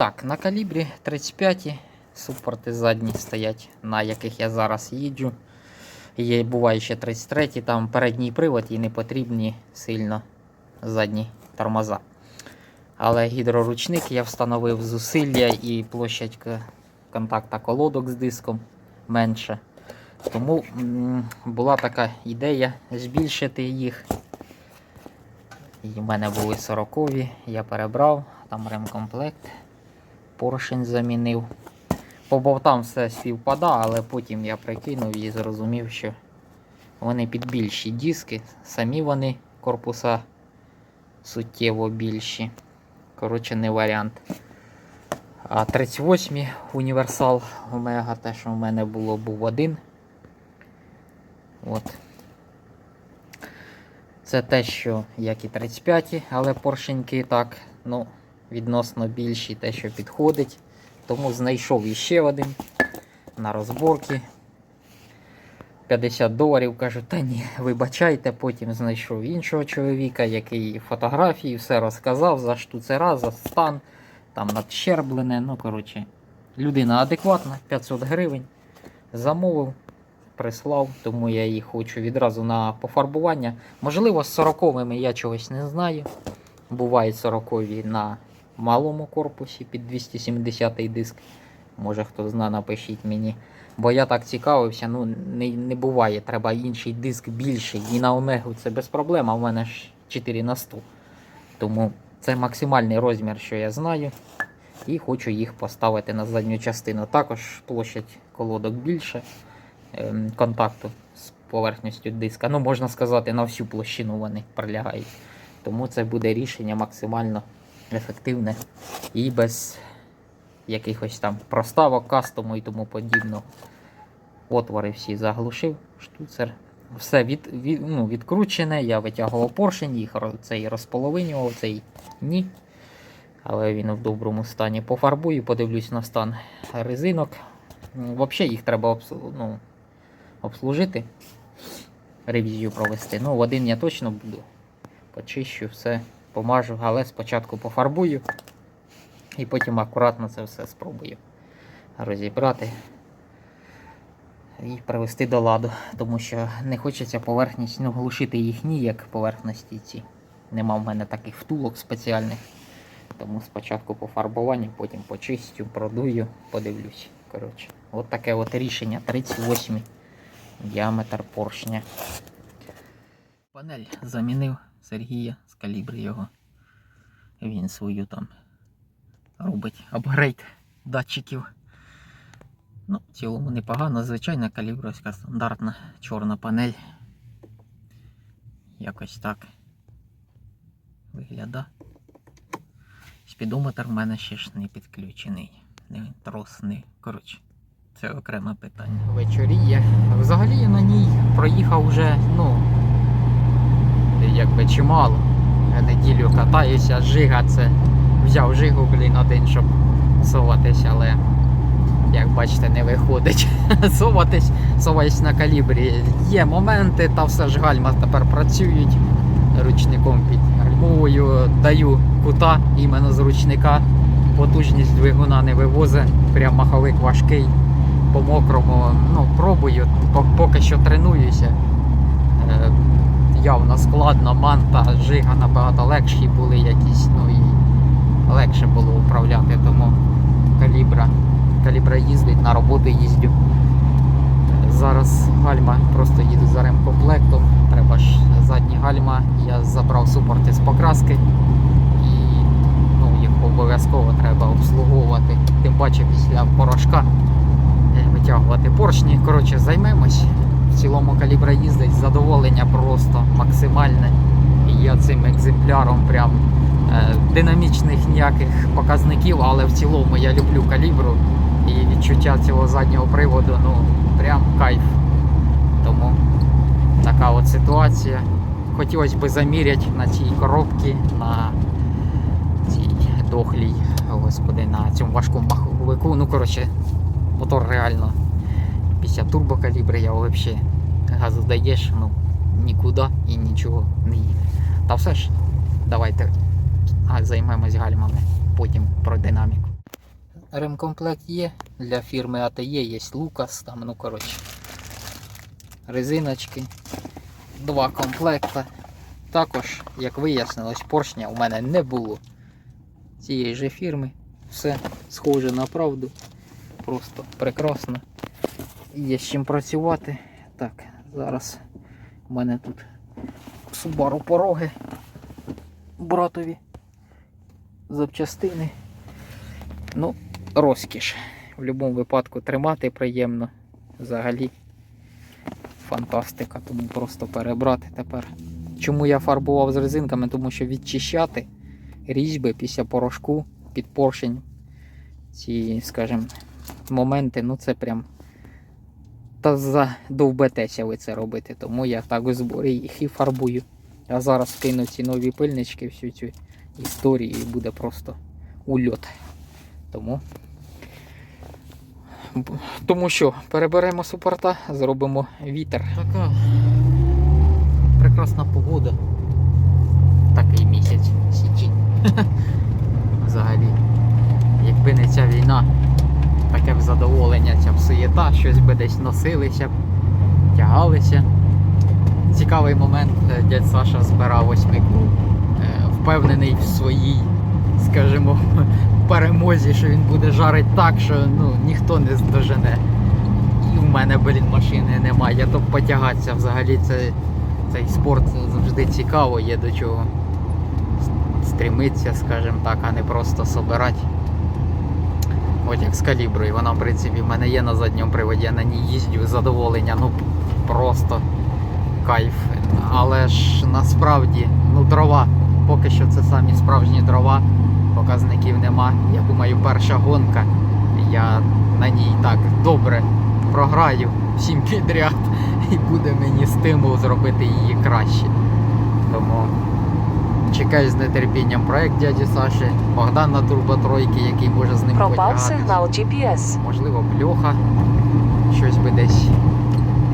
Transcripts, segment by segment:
Так, на калібрі 35 супорти задні стоять, на яких я зараз їджу. Є, буває ще 33, там передній привод і не потрібні сильно задні тормоза. Але гідроручник я встановив зусилля і площадь контакта колодок з диском менше. Тому була така ідея збільшити їх. І в мене були 40 я перебрав, там ремкомплект, поршень замінив. По болтам все співпада, але потім я прикинув і зрозумів, що вони під більші диски, самі вони корпуса суттєво більші. Коротше, не варіант. А 38 універсал Омега, те, що в мене було, був один. От. Це те, що як і 35, але поршеньки так, ну, відносно більші, те, що підходить. Тому знайшов іще один на розборки. 50 доларів кажу, та ні, вибачайте, потім знайшов іншого чоловіка, який фотографії, все розказав за штуцера, за стан, там надщерблене. Ну, коротше, людина адекватна, 500 гривень. Замовив, прислав, тому я їх хочу відразу на пофарбування. Можливо, з 40-ми я чогось не знаю. Бувають 40-ві на малому корпусі під 270 диск. Може хто зна, напишіть мені. Бо я так цікавився, ну не, не буває. Треба інший диск більший. І на Омегу це без проблем, а в мене ж 4 на 100. Тому це максимальний розмір, що я знаю. І хочу їх поставити на задню частину. Також площадь колодок більше ем, контакту з поверхністю диска. Ну, можна сказати, на всю площину вони прилягають. Тому це буде рішення максимально ефективне і без якихось там проставок, кастому і тому подібного. Отвори всі заглушив, штуцер. Все від, від, ну, відкручене, я витягував поршень, їх цей розполовинював, цей ні. Але він в доброму стані. Пофарбую, подивлюсь на стан резинок. Взагалі їх треба ну, обслужити, ревізію провести. Ну, в один я точно буду. Почищу все, помажу, але спочатку пофарбую і потім акуратно це все спробую розібрати і привести до ладу, тому що не хочеться поверхність, ну, глушити їх ніяк поверхності ці. Нема в мене таких втулок спеціальних. Тому спочатку пофарбування, потім почистю, продую, подивлюсь. Коротше, от таке от рішення 38 діаметр поршня. Панель замінив Сергія з калібри його. Він свою там робить апгрейд датчиків. Ну, в цілому непогано, звичайна калібровська стандартна чорна панель. Якось так вигляда. Спідометр в мене ще ж не підключений. Не трос, не. Коротше, це окреме питання. Вечоріє. Взагалі я на ній проїхав вже, ну, чимало. Я неділю катаюся, жига це. Взяв жигу, блін, один, щоб соватись, але як бачите, не виходить. соватись, соваюсь на калібрі. Є моменти, та все ж гальма тепер працюють ручником під гальмовою. Даю кута іменно з ручника. Потужність двигуна не вивозить. Прям маховик важкий. По мокрому. Ну, пробую, поки що тренуюся. Явно складно, манта, жига набагато легші були якісь, ну і легше було управляти, тому калібра. Калібра їздить, на роботу їздю. Зараз гальма просто їду за ремкомплектом. Треба ж задні гальма. Я забрав супорти з покраски і ну, їх обов'язково треба обслуговувати. Тим паче після порошка е, витягувати поршні. Коротше, займемось. В цілому калібра їздить, задоволення просто максимальне. І я цим екземпляром прям е, динамічних ніяких показників, але в цілому я люблю калібру і відчуття цього заднього приводу, ну прям кайф. Тому така от ситуація. Хотілося б заміряти на цій коробці, на цій дохлій, господи, на цьому важкому маховику. Ну, коротше, мотор реально після турбокалібри я взагалі газу даєш, ну нікуди і нічого не їде. Та все ж, давайте займемось гальмами, потім про динаміку. ремкомплект є. Для фірми АТЕ є Лукас, там, ну коротше. Резиночки. Два комплекта. Також, як вияснилось, поршня у мене не було. Цієї же фірми. Все схоже на правду. Просто прекрасно. Є з чим працювати. Так, зараз у мене тут Subaru пороги братові запчастини. Ну, розкіш. В будь-якому випадку тримати приємно. Взагалі фантастика, тому просто перебрати тепер. Чому я фарбував з резинками? Тому що відчищати різьби після порошку під поршень. Ці, скажімо, моменти, ну це прям. Та задовбетеся ви це робити, тому я так у зборі їх і фарбую. А зараз кину ці нові пильнички, всю цю історію і буде просто ульот. Тому. Тому що переберемо супорта, зробимо вітер. Така прекрасна погода. Такий місяць січень. Взагалі. Якби не ця війна, таке б задоволення, ця б суєта, щось би десь носилися, б, тягалися. Цікавий момент, е, дядь Саша збирав восьмику, е, впевнений в своїй, скажімо, перемозі, що він буде жарити так, що ну, ніхто не здожене. І в мене, блін, машини немає. Я то потягатися взагалі це, цей спорт завжди цікаво, є до чого стремитися, скажімо так, а не просто собирати. От як з каліброю. Вона, в принципі, в мене є на задньому приводі, я на ній їздю, задоволення, ну просто кайф. Але ж насправді, ну дрова, поки що це самі справжні дрова, показників нема. Я думаю, перша гонка, я на ній так добре програю всім підряд, і буде мені стимул зробити її краще. Тому чекаю з нетерпінням проект дяді Саші, Богдан на турботройки, який може з ним Пропав сигнал GPS. Можливо, б щось би десь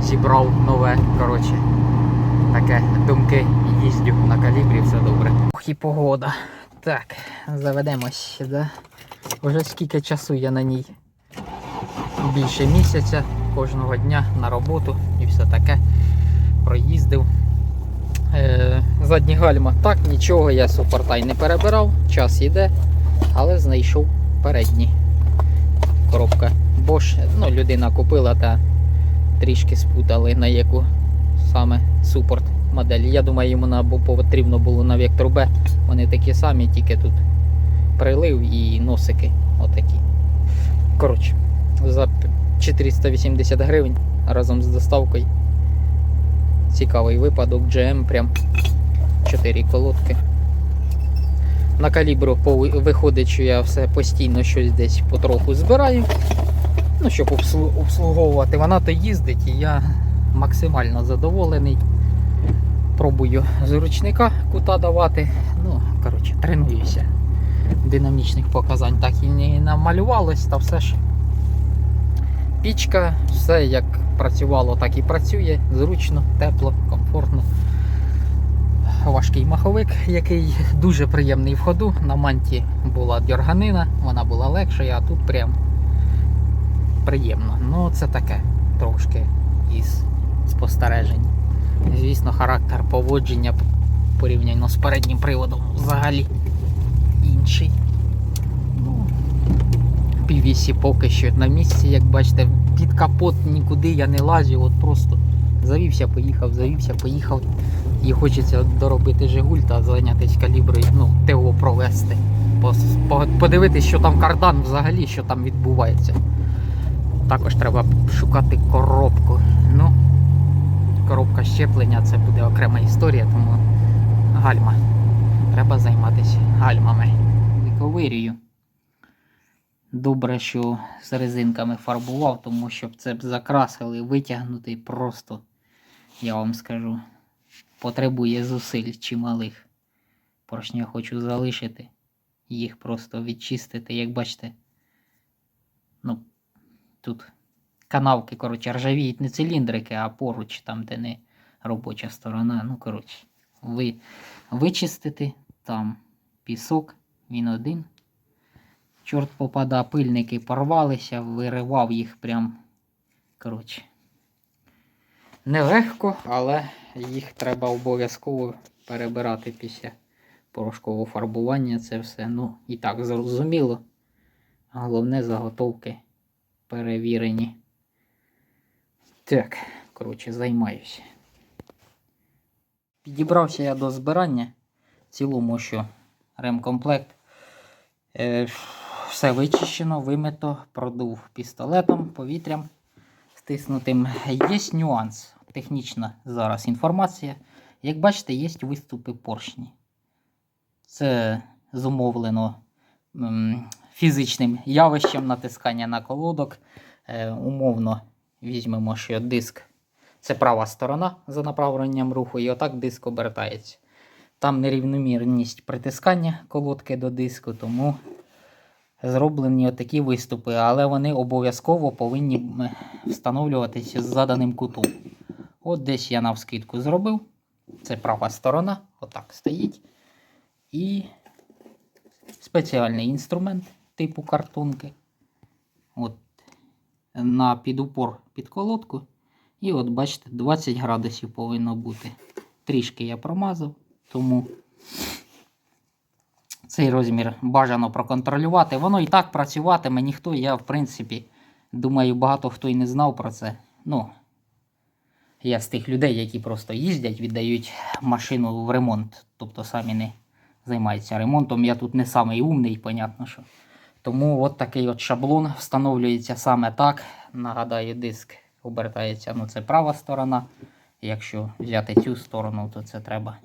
зібрав нове. Коротше, таке думки їздю на калібрі, все добре. Ох і погода. Так, заведемось, да? Уже скільки часу я на ній? Більше місяця кожного дня на роботу і все таке. Проїздив. Е, задні гальма. Так, нічого, я супортай не перебирав, час йде, але знайшов передні коробка Bosch. Ну, людина купила та трішки спутали на яку саме супорт моделі. Я думаю, йому на- потрібно було на Vector B. Вони такі самі, тільки тут прилив і носики отакі. Коротше, за 480 гривень разом з доставкою. Цікавий випадок, GM прям 4 колодки. На калібру виходить, що я все постійно щось десь потроху збираю. Ну, щоб обслуговувати. Вона то їздить і я максимально задоволений. Пробую з ручника кута давати. Ну, коротше, тренуюся. Динамічних показань так і не намалювалось, та все ж. Пічка, все як працювало, так і працює. Зручно, тепло, комфортно важкий маховик, який дуже приємний в ходу. На манті була дерганина, вона була легшою, а тут прям приємно. Ну, це таке трошки із спостережень. Звісно, характер поводження порівняно з переднім приводом взагалі інший. PVC поки що на місці, як бачите, під капот нікуди я не лазю, от просто завівся, поїхав, завівся, поїхав. І хочеться доробити Жигуль та зайнятися каліброю, ну, ТО провести. Подивитись, що там кардан взагалі, що там відбувається. Також треба шукати коробку. Ну, коробка щеплення це буде окрема історія, тому гальма. Треба займатися гальмами. Ковирію. Добре, що з резинками фарбував, тому щоб це б закрасили, витягнути просто, я вам скажу потребує зусиль чималих. Поршня хочу залишити, їх просто відчистити. Як бачите, ну, тут канавки, коротше, ржавіють не циліндрики, а поруч, там, де не робоча сторона. Ну, коротше, ви, вичистити там пісок, він один. Чорт попада, пильники порвалися, виривав їх прям. Коротше. Нелегко, але їх треба обов'язково перебирати після порошкового фарбування. Це все. Ну, і так зрозуміло. Головне заготовки перевірені. Так, коротше, займаюся. Підібрався я до збирання. В цілому, що ремкомплект. Е, все вичищено, вимито, продув пістолетом, повітрям стиснутим. Є нюанс. Технічна зараз інформація. Як бачите, є виступи поршні. Це зумовлено фізичним явищем натискання на колодок. Е, умовно візьмемо, що диск це права сторона за направленням руху, і отак диск обертається. Там нерівномірність притискання колодки до диску, тому зроблені отакі виступи, але вони обов'язково повинні встановлюватися з заданим кутом. От десь я навскидку зробив. Це права сторона, отак стоїть. І спеціальний інструмент типу картонки. От на підупор під колодку. І от бачите, 20 градусів повинно бути. Трішки я промазав, тому цей розмір бажано проконтролювати. Воно і так працюватиме, ніхто, я, в принципі, думаю, багато хто і не знав про це. Ну, я з тих людей, які просто їздять, віддають машину в ремонт, тобто самі не займаються ремонтом. Я тут не самий умний, понятно що. Тому от такий от шаблон встановлюється саме так. Нагадаю, диск обертається, ну це права сторона. Якщо взяти цю сторону, то це треба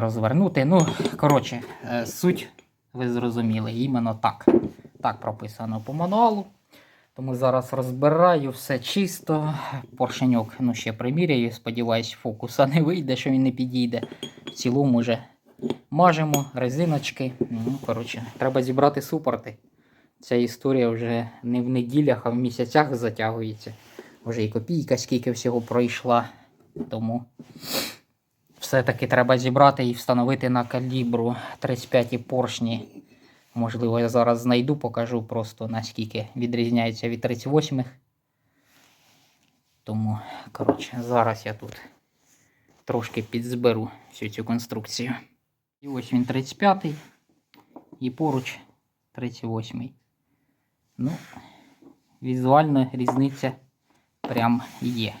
розвернути. Ну, коротше, е, суть ви зрозуміли, іменно так. Так прописано по мануалу. Тому зараз розбираю все чисто. Поршеньок ну, ще приміряю. Сподіваюсь, фокуса не вийде, що він не підійде. В цілому вже мажемо, резиночки. Ну, коротше, треба зібрати супорти. Ця історія вже не в неділях, а в місяцях затягується. Вже і копійка, скільки всього пройшла. Тому все-таки треба зібрати і встановити на калібру 35 поршні. Можливо, я зараз знайду, покажу просто наскільки відрізняється від 38-х. Тому, коротше, зараз я тут трошки підзберу всю цю конструкцію. І ось він 35-й і поруч 38-й. Ну, візуально різниця прям є.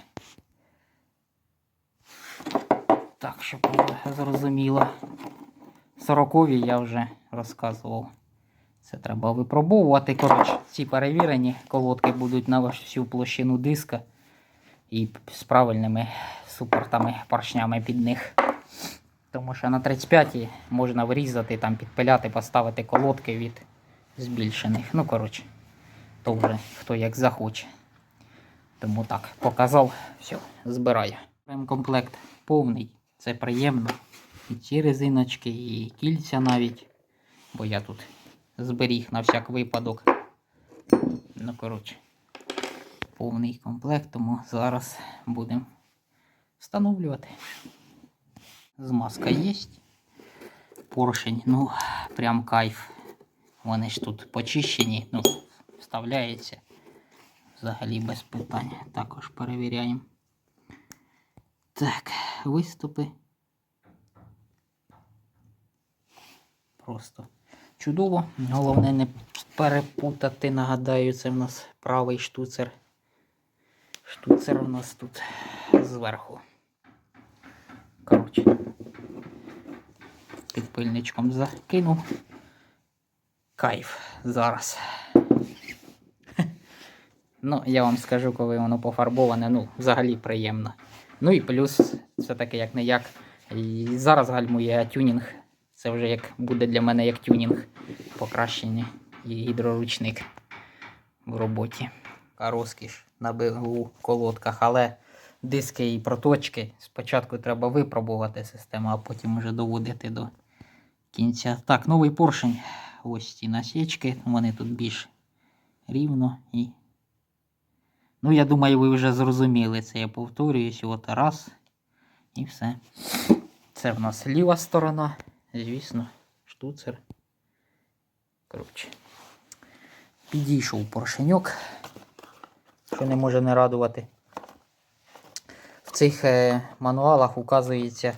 Так, щоб зрозуміло. 40-ві я вже розказував. Це треба випробовувати. Коротше, ці перевірені колодки будуть на всю площину диска і з правильними супортами, поршнями під них. Тому що на 35 можна вирізати, там підпиляти, поставити колодки від збільшених. Ну, коротше, то вже хто як захоче. Тому так, показав, все, збираю. Ремкомплект повний, це приємно. І ці резиночки, і кільця навіть. Бо я тут зберіг на всяк випадок. Ну, коротше, повний комплект, тому зараз будемо встановлювати. Змазка є. Поршень, ну, прям кайф. Вони ж тут почищені, ну, вставляється. Взагалі без питань. Також перевіряємо. Так, виступи. Просто чудово. Головне не перепутати, нагадаю, це в нас правий штуцер. Штуцер у нас тут зверху. Коротше. Під пильничком закинув. Кайф зараз. Ну, я вам скажу, коли воно пофарбоване, ну, взагалі приємно. Ну і плюс, все-таки як не як. І зараз гальмує тюнінг. Це вже як буде для мене як тюнінг покращення і гідроручник в роботі. Розкіш на бігу колодках, але диски і проточки спочатку треба випробувати систему, а потім вже доводити до кінця. Так, новий поршень. Ось ці насічки, вони тут більш рівно і. Ну, я думаю, ви вже зрозуміли це. Я повторююсь, от раз. І все. Це в нас ліва сторона. Звісно, штуцер. Коротше. Підійшов поршеньок, що не може не радувати. В цих е, мануалах указується.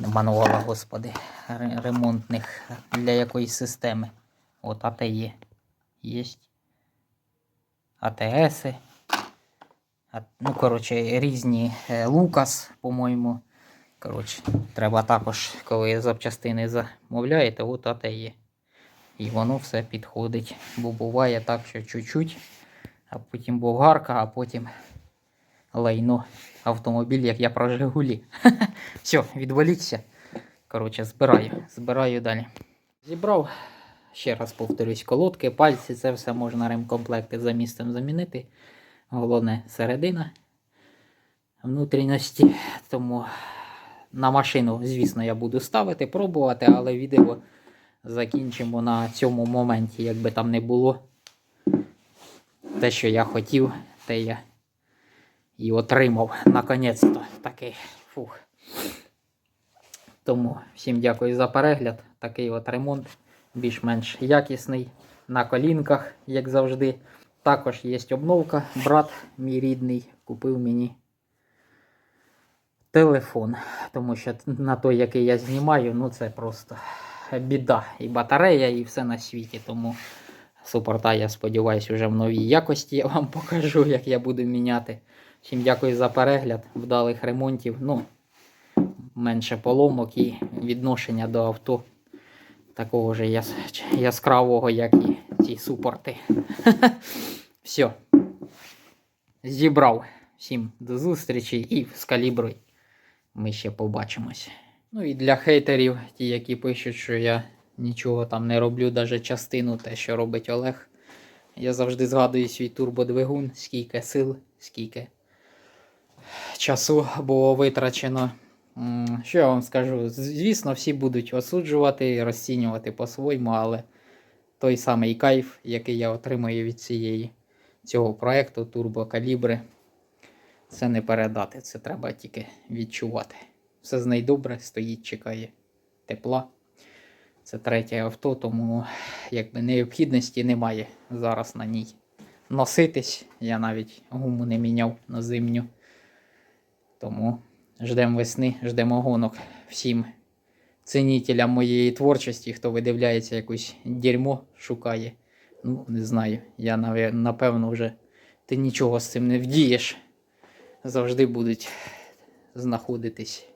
не Мануалах, господи, ремонтних для якоїсь системи. От АТЕ є. Єсть. АТС. Ну, коротше, різні е, Лукас, по-моєму. Коротше, треба також, коли запчастини замовляєте, от АТ є. І воно все підходить. Бо буває так, що чуть-чуть, а потім болгарка, а потім лайно автомобіль, як я про Жигулі. Все, відволікся. Коротше, збираю, збираю далі. Зібрав. Ще раз повторюсь, колодки, пальці, це все можна ремкомплекти за місцем замінити. Головне середина внутрішності. Тому на машину, звісно, я буду ставити, пробувати, але відео закінчимо на цьому моменті, якби там не було. Те, що я хотів, те я і отримав наконець-то такий фух. Тому всім дякую за перегляд. Такий от ремонт більш-менш якісний на колінках, як завжди. Також є обновка. Брат мій рідний купив мені телефон. Тому що на той, який я знімаю, ну це просто біда. І батарея, і все на світі. Тому супорта, я сподіваюся, вже в новій якості я вам покажу, як я буду міняти. Всім дякую за перегляд, вдалих ремонтів. Ну, менше поломок і відношення до авто такого ж яс... яскравого, як і ці супорти. Все. Зібрав. Всім до зустрічі і з каліброю ми ще побачимось. Ну і для хейтерів, ті, які пишуть, що я нічого там не роблю, навіть частину те, що робить Олег. Я завжди згадую свій турбодвигун, скільки сил, скільки часу було витрачено. Що я вам скажу? Звісно, всі будуть осуджувати, розцінювати по-своєму, але той самий кайф, який я отримую від цієї, цього проекту турбокалібри, це не передати. Це треба тільки відчувати. Все з неї добре, стоїть, чекає тепла. Це третє авто, тому якби необхідності немає зараз на ній носитись. Я навіть гуму не міняв на зимню. Тому ждемо весни, ждемо гонок всім цінителям моєї творчості, хто видивляється якусь дерьмо, шукає. Ну, не знаю. Я напевно вже ти нічого з цим не вдієш. Завжди будуть знаходитись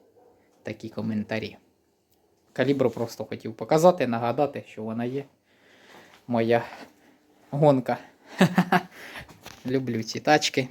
такі коментарі. Калібру просто хотів показати, нагадати, що вона є. Моя гонка. Люблю ці тачки.